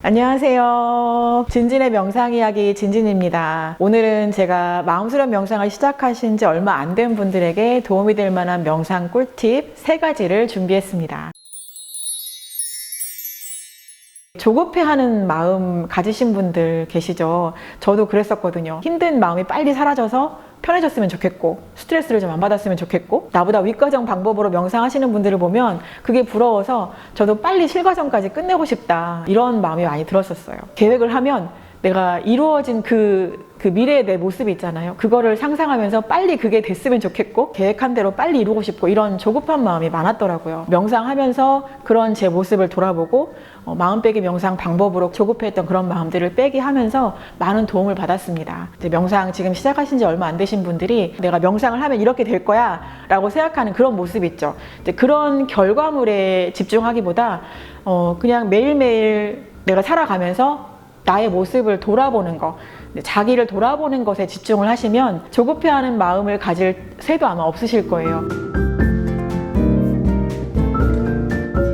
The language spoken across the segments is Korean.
안녕하세요. 진진의 명상 이야기 진진입니다. 오늘은 제가 마음수련 명상을 시작하신 지 얼마 안 된 분들에게 도움이 될 만한 명상 꿀팁 세 가지를 준비했습니다. 조급해하는 마음 가지신 분들 계시죠? 저도 그랬었거든요. 힘든 마음이 빨리 사라져서 편해졌으면 좋겠고 스트레스를 좀 안 받았으면 좋겠고 나보다 윗과정 방법으로 명상하시는 분들을 보면 그게 부러워서 저도 빨리 실과정까지 끝내고 싶다 이런 마음이 많이 들었었어요. 계획을 하면 내가 이루어진 그, 그 미래의 내 모습이 있잖아요. 그거를 상상하면서 빨리 그게 됐으면 좋겠고, 계획한 대로 빨리 이루고 싶고, 이런 조급한 마음이 많았더라고요. 명상하면서 그런 제 모습을 돌아보고, 어, 마음 빼기 명상 방법으로 조급했던 그런 마음들을 빼기 하면서 많은 도움을 받았습니다. 명상 지금 시작하신 지 얼마 안 되신 분들이 내가 명상을 하면 이렇게 될 거야 라고 생각하는 그런 모습 있죠. 이제 그런 결과물에 집중하기보다, 어, 그냥 매일매일 내가 살아가면서 나의 모습을 돌아보는 거, 자기를 돌아보는 것에 집중을 하시면 조급해하는 마음을 가질 새도 아마 없으실 거예요.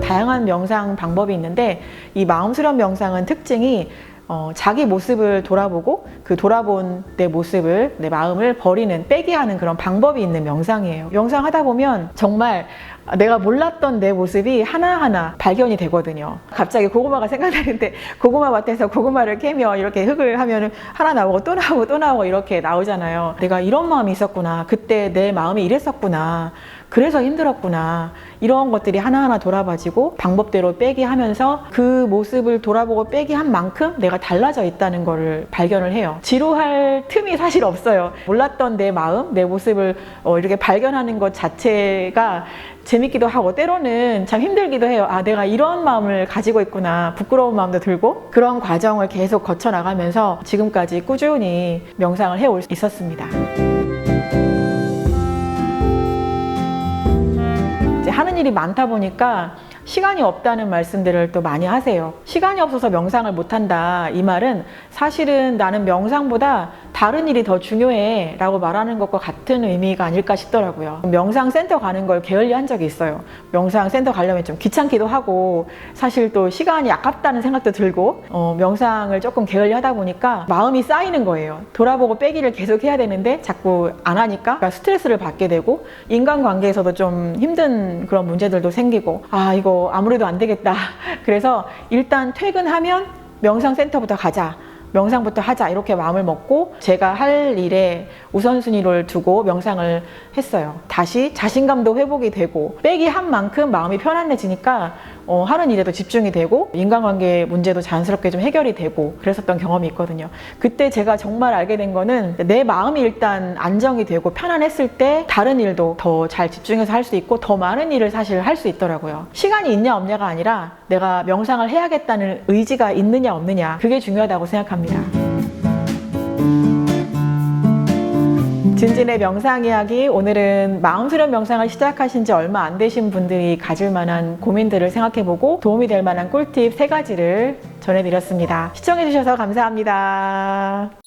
다양한 명상 방법이 있는데 이 마음 수련 명상은 특징이 어, 자기 모습을 돌아보고 그 돌아본 내 모습을 내 마음을 버리는 빼기 하는 그런 방법이 있는 명상이에요. 명상 하다 보면 정말 내가 몰랐던 내 모습이 하나하나 발견이 되거든요. 갑자기 고구마가 생각나는데 고구마 밭에서 고구마를 캐며 이렇게 흙을 하면 하나 나오고 또 나오고 또 나오고 이렇게 나오잖아요. 내가 이런 마음이 있었구나. 그때 내 마음이 이랬었구나. 그래서 힘들었구나. 이런 것들이 하나하나 돌아봐지고 방법대로 빼기 하면서 그 모습을 돌아보고 빼기 한 만큼 내가 달라져 있다는 거를 발견을 해요. 지루할 틈이 사실 없어요. 몰랐던 내 마음, 내 모습을 어, 이렇게 발견하는 것 자체가 재밌기도 하고 때로는 참 힘들기도 해요. 아, 내가 이런 마음을 가지고 있구나. 부끄러운 마음도 들고 그런 과정을 계속 거쳐 나가면서 지금까지 꾸준히 명상을 해올 수 있었습니다. 하는 일이 많다 보니까 시간이 없다는 말씀들을 또 많이 하세요. 시간이 없어서 명상을 못한다. 이 말은 사실은 나는 명상보다 다른 일이 더 중요해 라고 말하는 것과 같은 의미가 아닐까 싶더라고요. 명상센터 가는 걸 게을리 한 적이 있어요. 명상센터 가려면 좀 귀찮기도 하고 사실 또 시간이 아깝다는 생각도 들고 어, 명상을 조금 게을리 하다 보니까 마음이 쌓이는 거예요. 돌아보고 빼기를 계속 해야 되는데 자꾸 안 하니까 스트레스를 받게 되고 인간관계에서도 좀 힘든 그런 문제들도 생기고 아 이거 아무래도 안 되겠다. 그래서 일단 퇴근하면 명상센터부터 가자. 명상부터 하자 이렇게 마음을 먹고 제가 할 일에 우선순위를 두고 명상을 했어요. 다시 자신감도 회복이 되고 빼기 한 만큼 마음이 편안해지니까 어, 하는 일에도 집중이 되고 인간관계 문제도 자연스럽게 좀 해결이 되고 그랬었던 경험이 있거든요. 그때 제가 정말 알게 된 거는 내 마음이 일단 안정이 되고 편안했을 때 다른 일도 더 잘 집중해서 할 수 있고 더 많은 일을 사실 할 수 있더라고요. 시간이 있냐 없냐가 아니라 내가 명상을 해야겠다는 의지가 있느냐 없느냐 그게 중요하다고 생각합니다. 진진의 명상 이야기 오늘은 마음 수련 명상을 시작하신 지 얼마 안 되신 분들이 가질 만한 고민들을 생각해보고 도움이 될 만한 꿀팁 세 가지를 전해드렸습니다. 시청해주셔서 감사합니다.